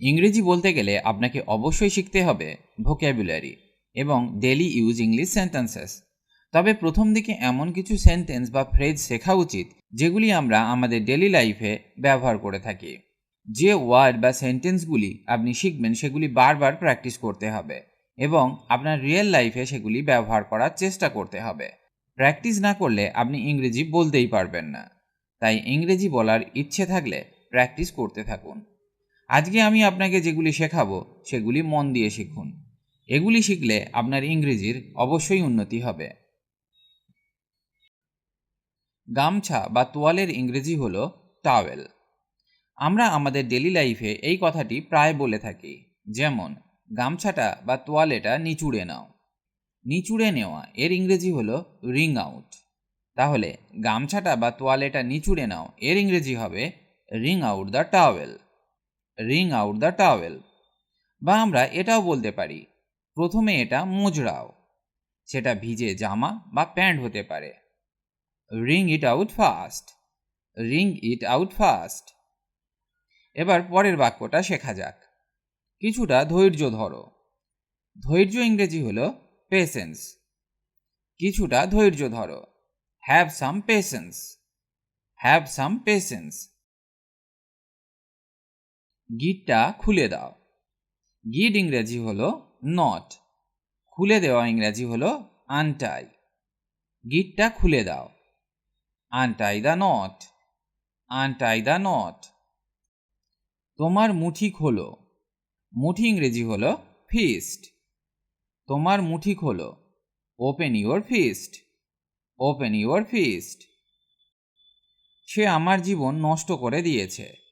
ইংরেজি বলতে গেলে আপনাকে অবশ্যই শিখতে হবে ভোক্যাবুলারি এবং ডেলি ইউজ ইংলিশ সেন্টেন্সেস তবে প্রথম দিকে এমন কিছু সেন্টেন্স বা ফ্রেজ শেখা উচিত যেগুলি আমরা আমাদের ডেলি লাইফে ব্যবহার করে থাকি। যে ওয়ার্ড বা সেন্টেন্সগুলি আপনি শিখবেন সেগুলি বারবার প্র্যাকটিস করতে হবে এবং আপনার রিয়েল লাইফে সেগুলি ব্যবহার করার চেষ্টা করতে হবে। প্র্যাকটিস না করলে আপনি ইংরেজি বলতেই পারবেন না। তাই ইংরেজি বলার ইচ্ছে থাকলে প্র্যাকটিস করতে থাকুন। আজকে আমি আপনাকে যেগুলি শেখাবো, সেগুলি মন দিয়ে শিখুন। এগুলি শিখলে আপনার ইংরেজির অবশ্যই উন্নতি হবে। গামছা বা তোয়ালের ইংরেজি হল টাওয়েল আমরা আমাদের ডেলি লাইফে এই কথাটি প্রায় বলে থাকি, যেমন, গামছাটা বা তোয়ালেটা নিচুড়ে নাও। নিচুড়ে নেওয়া, এর ইংরেজি হল রিং আউট তাহলে, গামছাটা বা তোয়ালেটা নিচুড়ে নাও, এর ইংরেজি হবে wring out the towel wring out the towel বা আমরা এটাও বলতে পারি, প্রথমে এটা মোজড়াও, সেটা ভিজে জামা বা প্যান্ট হতে পারে। Wring it out fast wring it out fast এবার পরের বাক্যটা শেখা যাক। কিছুটা ধৈর্য ধরো। ধৈর্য ইংরেজি হলো পেশেন্স কিছুটা ধৈর্য ধরো। Have some patience have some patience গিটটা খুলে দাও। গিট ইংরেজি হলো নট খুলে দেওয়া ইংরেজি হলো আনটাই গিটটা খুলে দাও। Untie the knot untie the knot তোমার মুঠি খোলো। মুঠি ইংরেজি হলো ফিস্ট তোমার মুঠি খোলো। Open your fist open your fist সে আমার জীবন নষ্ট করে দিয়েছে।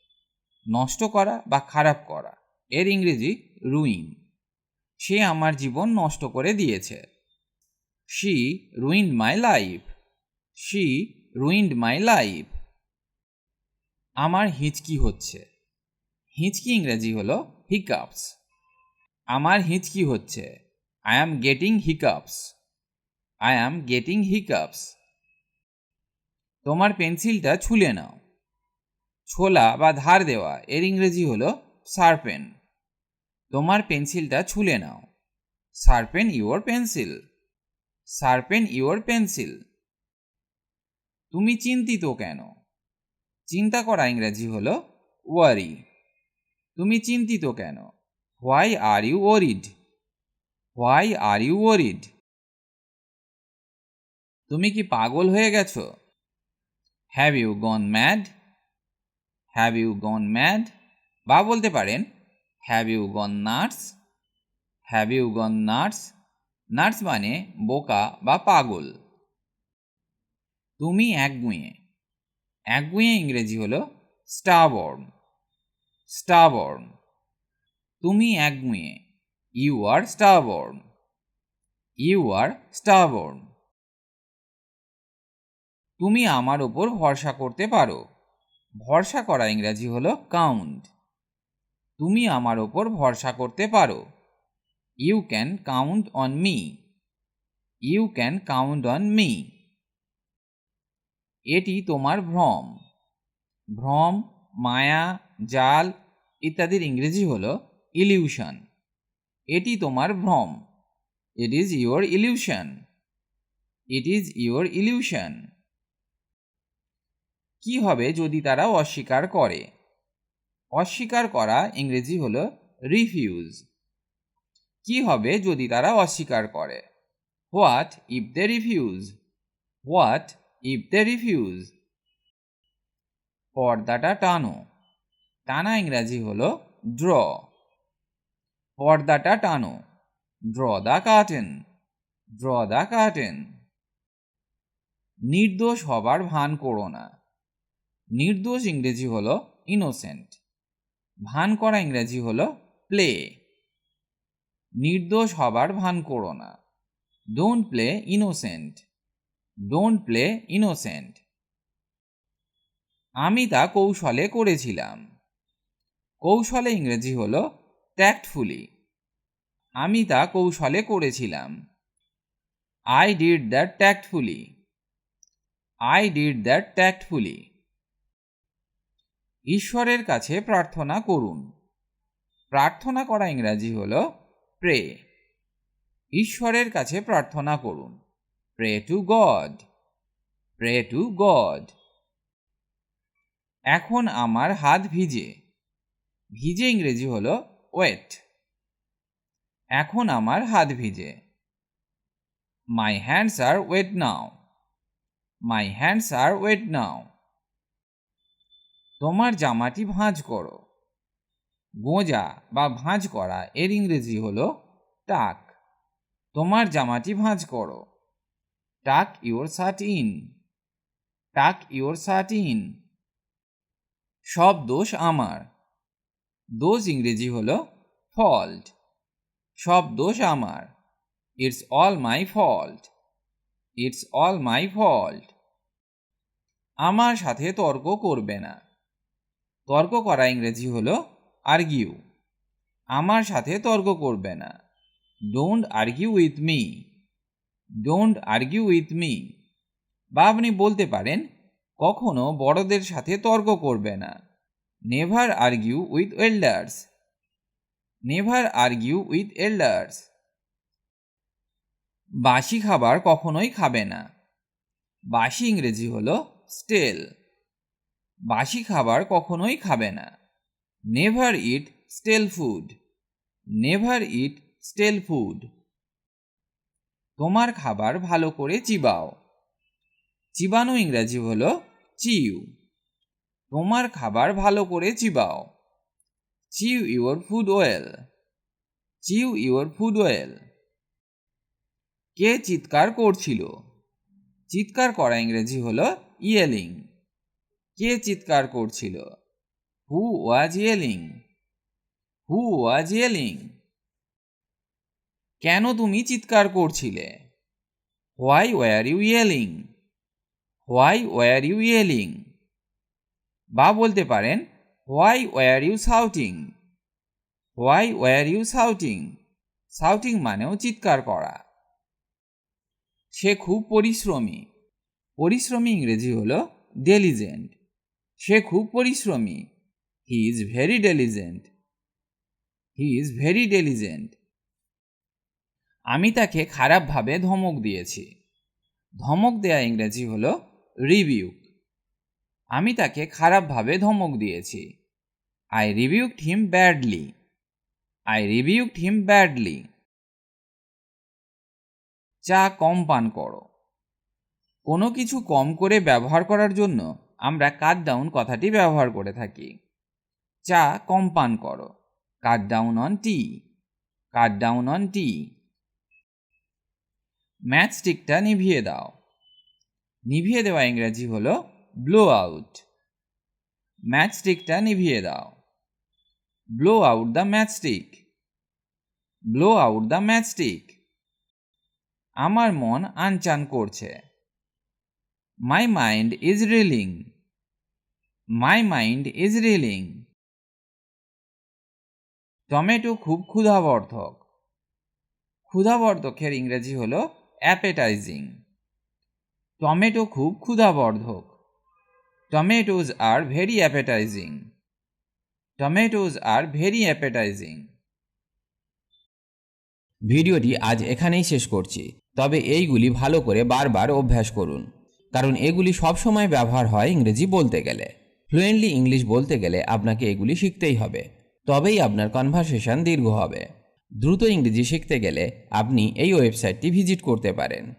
নষ্ট করা বা খারাপ করা। এর ইংরেজি রুইন সে আমার জীবন নষ্ট করে দিয়েছে। She ruined my life she ruined my life আমার হিচকি হচ্ছে। হিচকি ইংরেজি হলো হিকাপস আমার হিচকি হচ্ছে। I am getting hiccups I am getting hiccups তোমার পেন্সিলটা ছুলে নাও। ছোলা বা ধার দেওয়া, এর ইংরেজি হলো শার্পেন তোমার পেন্সিলটা ছুলে নাও। Sharpen your pencil. Sharpen your pencil. তুমি চিন্তিত কেন? চিন্তা করা ইংরেজি হলো ওয়ারি তুমি চিন্তিত কেন? Why are you worried why are you worried তুমি কি পাগল হয়ে গেছো? Have you gone mad have you gone mad বা বলতে পারেন have you gone nuts have you gone nuts nuts মানে বোকা বা পাগল। তুমি একগুঁয়ে। একগুঁয়ে ইংরেজি হলো স্টাবর্ন স্টাবর্ন তুমি একগুঁয়ে। You are stubborn you are stubborn তুমি আমার ওপর ভরসা করতে পারো। ভরসা করা ইংরাজি হলো কাউন্ট তুমি আমার ওপর ভরসা করতে পারো। You can count on me you can count on me এটি তোমার ভ্রম। ভ্রম, মায়া, জাল ইত্যাদির ইংরেজি হল ইলিউশন এটি তোমার ভ্রম। It is your illusion it is your illusion কি হবে যদি তারা অস্বীকার করে? অস্বীকার করা ইংরেজি হল রিফিউজ কি হবে যদি তারা অস্বীকার করে? What if they refuse what if they refuse পর্দাটা টানো। টানা ইংরাজি হলো ড্র পর্দাটা টানো। Draw the curtain draw the curtain নির্দোষ হবার ভান করো না। নির্দোষ ইংরেজি হল ইনোসেন্ট ভান করা ইংরেজি হল প্লে নির্দোষ হবার ভান করো না। Don't play innocent don't play innocent আমি তা কৌশলে করেছিলাম। কৌশলে ইংরেজি হল ট্যাক্টফুলি আমি তা কৌশলে করেছিলাম। I did that tactfully I did that tactfully ঈশ্বরের কাছে প্রার্থনা করুন। প্রার্থনা করা ইংরাজি হল প্রে ঈশ্বরের কাছে প্রার্থনা করুন। Pray to God pray to God এখন আমার হাত ভিজে। ভিজে ইংরেজি হল ওয়েট এখন আমার হাত ভিজে। My hands are wet now my hands are wet now তোমার জামাটি ভাঁজ করো। গোঁজা বা ভাঁজ করা এর ইংরেজি হলো টাক। তোমার জামাটি ভাঁজ করো। Tuck your shirt in tuck your shirt in সব দোষ আমার। দোষ ইংরেজি হলো ফল্ট। সব দোষ আমার। It's all my fault. It's all my fault. আমার সাথে তর্ক করবে না। তর্ক করা ইংরেজি হলো আর্গিউ আমার সাথে তর্ক করবে না। Don't argue with me don't argue with me বা আপনি বলতে পারেন, কখনো বড়দের সাথে তর্ক করবে না। Never argue with elders never argue with elders বাসি খাবার কখনোই খাবে না। বাসি ইংরেজি হলো স্টেল বাসি খাবার কখনোই খাবে না। Never eat stale food never eat stale food তোমার খাবার ভালো করে চিবাও। চিবানো ইংরাজি হলো চিউ তোমার খাবার ভালো করে চিবাও। Chew your food well chew your food well কে চিৎকার করছিল? চিৎকার করা ইংরেজি হলো ইয়েলিং কে চিৎকার করছিল? হু ওয়াজ ইয়েলিং হু ওয়াজ ইয়েলিং কেন তুমি চিৎকার করছিলে? Why were you yelling why were you yelling বা বলতে পারেন why were you shouting why were you shouting shouting মানেও চিৎকার করা। সে খুব পরিশ্রমী। পরিশ্রমী ইংরেজি হলো ডেলিজেন্ট সে খুব পরিশ্রমী। He is very diligent he is very diligent আমি তাকে খারাপভাবে ধমক দিয়েছি। ধমক দেয়া ইংরেজি হল রিভিউ আমি তাকে খারাপভাবে ধমক দিয়েছি। I rebuked him badly I rebuked him badly চা কম পান করো। কোনো কিছু কম করে ব্যবহার করার জন্য আমরা কাট ডাউন কথাটি ব্যবহার করে থাকি। চা কম পান করো। Cut down on tea cut down on tea match স্টিকটা নিভিয়ে দাও। নিভিয়ে দেওয়া ইংরেজি হলো ব্লো আউট ম্যাচ স্টিকটা নিভিয়ে দাও। Blow out the match stick blow out the match stick আমার মন আনচান করছে। My mind is reeling my mind is reeling tomato খুব ক্ষুধাবর্ধক। ক্ষুধাবর্ধকের ইংরেজি হলো অ্যাপেটাইজিং টমেটো খুব ক্ষুধাবর্ধক। টমেটোজ are very appetizing টমেটোজ are very appetizing ভিডিওটি আজ এখানেই শেষ করছি। তবে এইগুলি ভালো করে বারবার অভ্যাস করুন। কারণ এগুলি সবসময় ব্যবহার হয় ইংরেজি বলতে গেলে। ফ্লুয়েন্টলি ইংলিশ বলতে গেলে আপনাকে এগুলি শিখতেই হবে। তবেই আপনার কনভারসেশন দীর্ঘ হবে। দ্রুত ইংরেজি শিখতে গেলে আপনি এই ওয়েবসাইটটি ভিজিট করতে পারেন।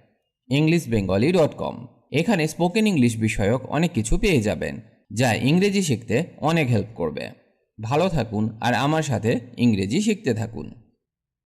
ইংলিশ বেঙ্গলি ডট কম এখানে স্পোকেন ইংলিশ বিষয়ক অনেক কিছু পেয়ে যাবেন, যা ইংরেজি শিখতে অনেক হেল্প করবে। ভালো থাকুন আর আমার সাথে ইংরেজি শিখতে থাকুন।